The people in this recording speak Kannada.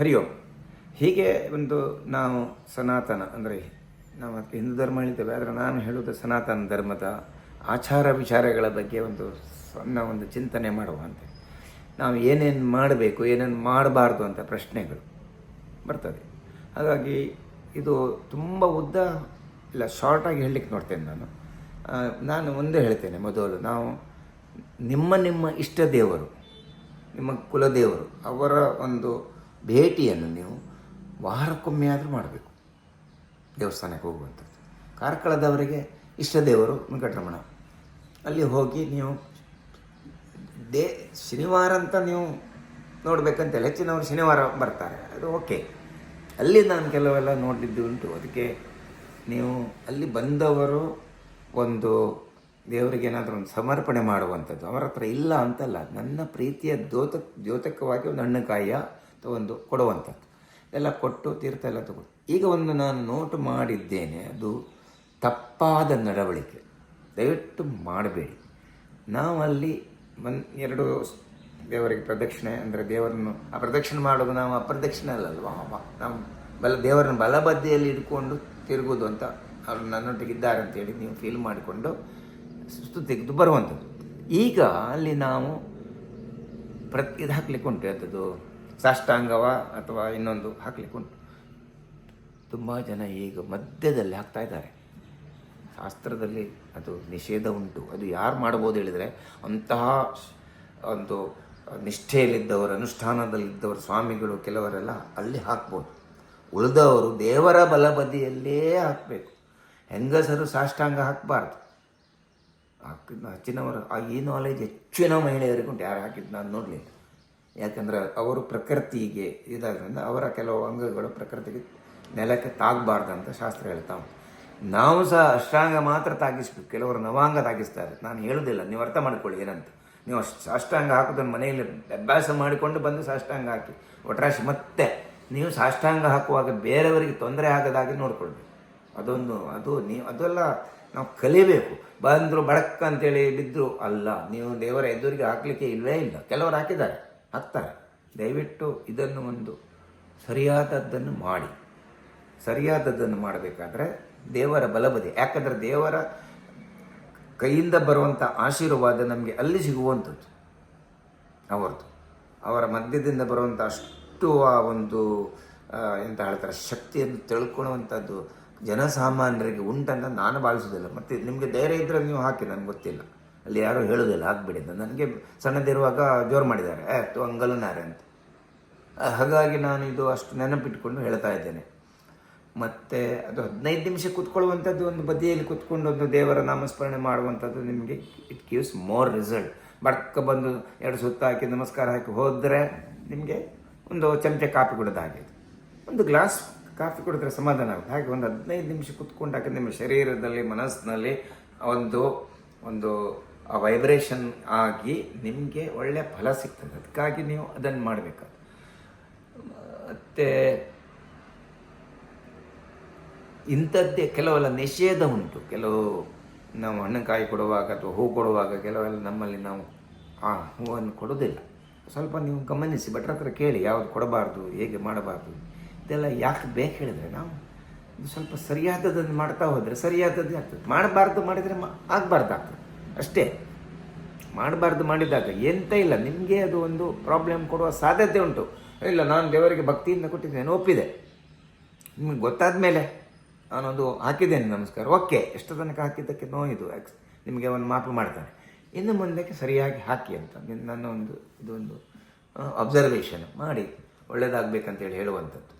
ಹರಿ ಓಂ ಹೀಗೆ ಒಂದು ನಾವು ಸನಾತನ, ಅಂದರೆ ನಾವು ಅದಕ್ಕೆ ಹಿಂದೂ ಧರ್ಮ ಹೇಳ್ತೇವೆ ಆದರೆ ನಾನು ಹೇಳುವುದು ಸನಾತನ ಧರ್ಮದ ಆಚಾರ ವಿಚಾರಗಳ ಬಗ್ಗೆ ಒಂದು ಸಣ್ಣ ಒಂದು ಚಿಂತನೆ ಮಾಡುವಂತೆ. ನಾವು ಏನೇನು ಮಾಡಬೇಕು, ಏನೇನು ಮಾಡಬಾರ್ದು ಅಂತ ಪ್ರಶ್ನೆಗಳು ಬರ್ತದೆ. ಹಾಗಾಗಿ ಇದು ತುಂಬ ಉದ್ದ, ಇಲ್ಲ ಶಾರ್ಟಾಗಿ ಹೇಳಲಿಕ್ಕೆ ನೋಡ್ತೇನೆ ನಾನು. ನಾನು ಮುಂದೆ ಹೇಳ್ತೇನೆ ಮೊದಲು. ನಾವು ನಿಮ್ಮ ನಿಮ್ಮ ಇಷ್ಟ ದೇವರು, ನಿಮ್ಮ ಕುಲದೇವರು, ಅವರ ಒಂದು ಭೇಟಿಯನ್ನು ನೀವು ವಾರಕ್ಕೊಮ್ಮೆ ಆದರೂ ಮಾಡಬೇಕು. ದೇವಸ್ಥಾನಕ್ಕೆ ಹೋಗುವಂಥದ್ದು. ಕಾರ್ಕಳದವರಿಗೆ ಇಷ್ಟ ದೇವರು ವೆಂಕಟರಮಣ. ಅಲ್ಲಿ ಹೋಗಿ ನೀವು ದೇ, ಶನಿವಾರ ಅಂತ ನೀವು ನೋಡಬೇಕಂತೇಳಿ, ಹೆಚ್ಚಿನವರು ಶನಿವಾರ ಬರ್ತಾರೆ. ಅದು ಓಕೆ. ಅಲ್ಲಿ ನಾನು ಕೆಲವೆಲ್ಲ ನೋಡಿದ್ದು ಉಂಟು. ಅದಕ್ಕೆ ನೀವು ಅಲ್ಲಿ ಬಂದವರು ಒಂದು ದೇವರಿಗೆ ಏನಾದರೂ ಒಂದು ಸಮರ್ಪಣೆ ಮಾಡುವಂಥದ್ದು. ಅವರ ಹತ್ರ ಇಲ್ಲ ಅಂತಲ್ಲ, ನನ್ನ ಪ್ರೀತಿಯ ದ್ಯೋತ ದ್ಯೋತಕವಾಗಿ ಒಂದು ಹಣ್ಣುಕಾಯಿಯ ಒಂದು ಕೊಡುವಂಥದ್ದು. ಎಲ್ಲ ಕೊಟ್ಟು ತೀರ್ಥ ಎಲ್ಲ ತಗೊಂಡು. ಈಗ ಒಂದು ನಾನು ನೋಟು ಮಾಡಿದ್ದೇನೆ, ಅದು ತಪ್ಪಾದ ನಡವಳಿಕೆ. ದಯವಿಟ್ಟು ಮಾಡಬೇಡಿ. ನಾವು ಅಲ್ಲಿ ಮನ್ ಎರಡು ದೇವರಿಗೆ ಪ್ರದಕ್ಷಿಣೆ ಅಂದರೆ ದೇವರನ್ನು, ಆ ಪ್ರದಕ್ಷಿಣೆ ಮಾಡೋದು ನಾವು ಅಪ್ರದಕ್ಷಿಣೆ ಅಲ್ಲಲ್ವಾ ನಾವು ಬಲ, ದೇವರನ್ನು ಬಲಬದಿಯಲ್ಲಿ ಇಟ್ಕೊಂಡು ತಿರುಗೋದು ಅಂತ ಅವರು ನನ್ನೊಟ್ಟಿಗೆ ಇದ್ದಾರೆ ಅಂತೇಳಿ ನೀವು ಫೀಲ್ ಮಾಡಿಕೊಂಡು ಸುಸ್ತು ತೆಗೆದು ಬರುವಂಥದ್ದು. ಈಗ ಅಲ್ಲಿ ನಾವು ಪ್ರತಿ ಇದು ಹಾಕ್ಲಿಕ್ಕೆ ಉಂಟು ಅದು ಸಾಷ್ಟಾಂಗವ ಅಥವಾ ಇನ್ನೊಂದು ಹಾಕ್ಲಿಕ್ಕೆ ಉಂಟು ತುಂಬ ಜನ ಈಗ ಮಧ್ಯದಲ್ಲಿ ಹಾಕ್ತಾ ಇದ್ದಾರೆ. ಶಾಸ್ತ್ರದಲ್ಲಿ ಅದು ನಿಷೇಧ ಉಂಟು. ಅದು ಯಾರು ಮಾಡ್ಬೋದು ಹೇಳಿದರೆ ಅಂತಹ ಒಂದು ನಿಷ್ಠೆಯಲ್ಲಿದ್ದವರು, ಅನುಷ್ಠಾನದಲ್ಲಿದ್ದವರು, ಸ್ವಾಮಿಗಳು ಕೆಲವರೆಲ್ಲ ಅಲ್ಲಿ ಹಾಕ್ಬೋದು. ಉಳಿದವರು ದೇವರ ಬಲಬದಿಯಲ್ಲೇ ಹಾಕಬೇಕು. ಹೆಂಗಸರು ಸಾಷ್ಟಾಂಗ ಹಾಕಬಾರ್ದು. ಹಾಕಿದ್ನ, ಹೆಚ್ಚಿನವರು, ಆ ಈ ನಾಲೆಜ್ ಹೆಚ್ಚಿನ ಮಹಿಳೆಯರಿಗೂ ಯಾರು ಹಾಕಿದ್ದು ನಾನು ನೋಡಲಿಲ್ಲ. ಯಾಕಂದರೆ ಅವರು ಪ್ರಕೃತಿಗೆ ಇದಾದ್ರಿಂದ ಅವರ ಕೆಲವು ಅಂಗಗಳು ಪ್ರಕೃತಿಗೆ ನೆಲಕ್ಕೆ ತಾಗಬಾರ್ದು ಅಂತ ಶಾಸ್ತ್ರ ಹೇಳ್ತಾವೆ ನಾವು ಸಹ ಅಷ್ಟಾಂಗ ಮಾತ್ರ ತಾಗಿಸ್ಬೇಕು. ಕೆಲವರು ನವಾಂಗ ತಾಗಿಸ್ತಾರೆ. ನಾನು ಹೇಳುವುದಿಲ್ಲ ನೀವು ಅರ್ಥ ಮಾಡ್ಕೊಳ್ಳಿ ಏನಂತ. ನೀವು ಅಷ್ಟು ಸಾಷ್ಟಾಂಗ ಹಾಕೋದನ್ನು ಮನೆಯಲ್ಲಿ ಅಭ್ಯಾಸ ಮಾಡಿಕೊಂಡು ಬಂದು ಸಾಷ್ಟಾಂಗ ಹಾಕಿ. ಒಟ್ರಾಶಿ ಮತ್ತೆ ನೀವು ಸಾಷ್ಟಾಂಗ ಹಾಕುವಾಗ ಬೇರೆಯವರಿಗೆ ತೊಂದರೆ ಆಗದಾಗಿ ನೋಡ್ಕೊಳ್ಬೇಕು. ಅದೊಂದು, ಅದು ನೀವು, ಅದೆಲ್ಲ ನಾವು ಕಲಿಬೇಕು. ಬಂದರು ಬಡಕ್ ಅಂತೇಳಿ ಬಿದ್ದರು ಅಲ್ಲ. ನೀವು ದೇವರ ಎದುರಿಗೆ ಹಾಕಲಿಕ್ಕೆ ಇಲ್ಲವೇ ಇಲ್ಲ. ಕೆಲವರು ಹಾಕಿದ್ದಾರೆ. ಹಾಕ್ತಾರೆ ದಯವಿಟ್ಟು ಇದನ್ನು ಒಂದು ಸರಿಯಾದದ್ದನ್ನು ಮಾಡಿ. ಸರಿಯಾದದ್ದನ್ನು ಮಾಡಬೇಕಾದ್ರೆ ದೇವರ ಬಲಬದಿ. ಯಾಕಂದರೆ ದೇವರ ಕೈಯಿಂದ ಬರುವಂಥ ಆಶೀರ್ವಾದ ನಮಗೆ ಅಲ್ಲಿ ಸಿಗುವಂಥದ್ದು. ಅವರದ್ದು ಅವರ ಮಧ್ಯದಿಂದ ಬರುವಂಥ ಅಷ್ಟು ಆ ಒಂದು ಎಂತ ಹೇಳ್ತಾರೆ, ಶಕ್ತಿಯನ್ನು ತಿಳ್ಕೊಳ್ಳುವಂಥದ್ದು ಜನಸಾಮಾನ್ಯರಿಗೆ ಉಂಟಂತ ನಾನು ಭಾವಿಸೋದಿಲ್ಲ ಮತ್ತು ನಿಮಗೆ ಧೈರ್ಯ ಇದ್ದರೆ ನೀವು ಹಾಕಿ ನನಗೆ ಗೊತ್ತಿಲ್ಲ. ಅಲ್ಲಿ ಯಾರೂ ಹೇಳೋದಿಲ್ಲ ಹಾಕ್ಬಿಡಿ ಅಂತ. ನನಗೆ ಸಣ್ಣದಿರುವಾಗ ಜೋರು ಮಾಡಿದ್ದಾರೆ. ಆಯ್ತು ಅಂಗಲನಾರೆ ಅಂತ. ಹಾಗಾಗಿ ನಾನು ಇದು ಅಷ್ಟು ನೆನಪಿಟ್ಕೊಂಡು ಹೇಳ್ತಾ ಇದ್ದೇನೆ. ಮತ್ತು ಅದು ಹದಿನೈದು ನಿಮಿಷ ಕೂತ್ಕೊಳ್ಳುವಂಥದ್ದು ಒಂದು ಬದಿಯಲ್ಲಿ ಕೂತ್ಕೊಂಡು ಒಂದು ದೇವರ ನಾಮಸ್ಮರಣೆ ಮಾಡುವಂಥದ್ದು ನಿಮಗೆ ಇಟ್ ಗಿವ್ಸ್ ಮೋರ್ ರಿಸಲ್ಟ್ ಬಡ್ಕ ಬಂದು ಎರಡು ಸುತ್ತ ಹಾಕಿ ನಮಸ್ಕಾರ ಹಾಕಿ ಹೋದರೆ ನಿಮಗೆ ಒಂದು ಚಮಚೆ ಕಾಫಿ ಕುಡಿದ ಒಂದು ಗ್ಲಾಸ್ ಕಾಫಿ ಕುಡಿದ್ರೆ ಸಮಾಧಾನ ಆಗುತ್ತೆ. ಹಾಗೆ ಒಂದು ಹದಿನೈದು ನಿಮಿಷ ಕೂತ್ಕೊಂಡಾಗ ನಿಮ್ಮ ಶರೀರದಲ್ಲಿ, ಮನಸ್ಸಿನಲ್ಲಿ ಒಂದು ಒಂದು ಆ ವೈಬ್ರೇಷನ್ ಆಗಿ ನಿಮಗೆ ಒಳ್ಳೆಯ ಫಲ ಸಿಗ್ತದೆ. ಅದಕ್ಕಾಗಿ ನೀವು ಅದನ್ನು ಮಾಡಬೇಕು. ಮತ್ತು ಇಂಥದ್ದೇ ಕೆಲವೆಲ್ಲ ನಿಷೇಧ ಉಂಟು. ಕೆಲವು ನಾವು ಹಣ್ಣುಕಾಯಿ ಕೊಡುವಾಗ ಅಥವಾ ಹೂ ಕೊಡುವಾಗ ಕೆಲವೆಲ್ಲ ನಮ್ಮಲ್ಲಿ ನಾವು ಆ ಹೂವನ್ನು ಕೊಡೋದಿಲ್ಲ ಸ್ವಲ್ಪ ನೀವು ಗಮನಿಸಿ, ಭಟ್ರ ಹತ್ರ ಕೇಳಿ ಯಾವುದು ಕೊಡಬಾರ್ದು, ಹೇಗೆ ಮಾಡಬಾರ್ದು, ಇದೆಲ್ಲ ಯಾಕೆ ಬೇಕು ಹೇಳಿದರೆ ನಾವು ಸ್ವಲ್ಪ ಸರಿಯಾದದನ್ನು ಮಾಡ್ತಾ ಹೋದರೆ ಸರಿಯಾದದ್ದೇ ಆಗ್ತದೆ. ಮಾಡಬಾರ್ದು ಮಾಡಿದರೆ ಮಾ ಆಗಬಾರ್ದು ಆಗ್ತದೆ ಅಷ್ಟೇ. ಮಾಡಬಾರ್ದು ಮಾಡಿದಾಗ, ಎಂತ ಇಲ್ಲ, ನಿಮಗೆ ಅದು ಒಂದು ಪ್ರಾಬ್ಲಮ್ ಕೊಡುವ ಸಾಧ್ಯತೆ ಉಂಟು. ಇಲ್ಲ, ನಾನು ದೇವರಿಗೆ ಭಕ್ತಿಯಿಂದ ಕೊಟ್ಟಿದ್ದೇನೆ ಒಪ್ಪಿದೆ. ನಿಮಗೆ ಗೊತ್ತಾದ ಮೇಲೆ ನಾನೊಂದು ಹಾಕಿದ್ದೇನೆ, ನಮಸ್ಕಾರ. ಓಕೆ, ಎಷ್ಟು ತನಕ ಹಾಕಿದ್ದಕ್ಕೆ ನೋಯಿದು ಎಕ್ಸ್ ನಿಮಗೆ ಒಂದು ಮಾಪು ಮಾಡ್ತಾನೆ. ಇನ್ನು ಮುಂದಕ್ಕೆ ಸರಿಯಾಗಿ ಹಾಕಿ ಅಂತ, ನಿನ್ನ- ಒಂದು, ಇದೊಂದು ಅಬ್ಸರ್ವೇಷನ್ ಮಾಡಿ, ಒಳ್ಳೇದಾಗಬೇಕಂತೇಳಿ ಹೇಳುವಂಥದ್ದು.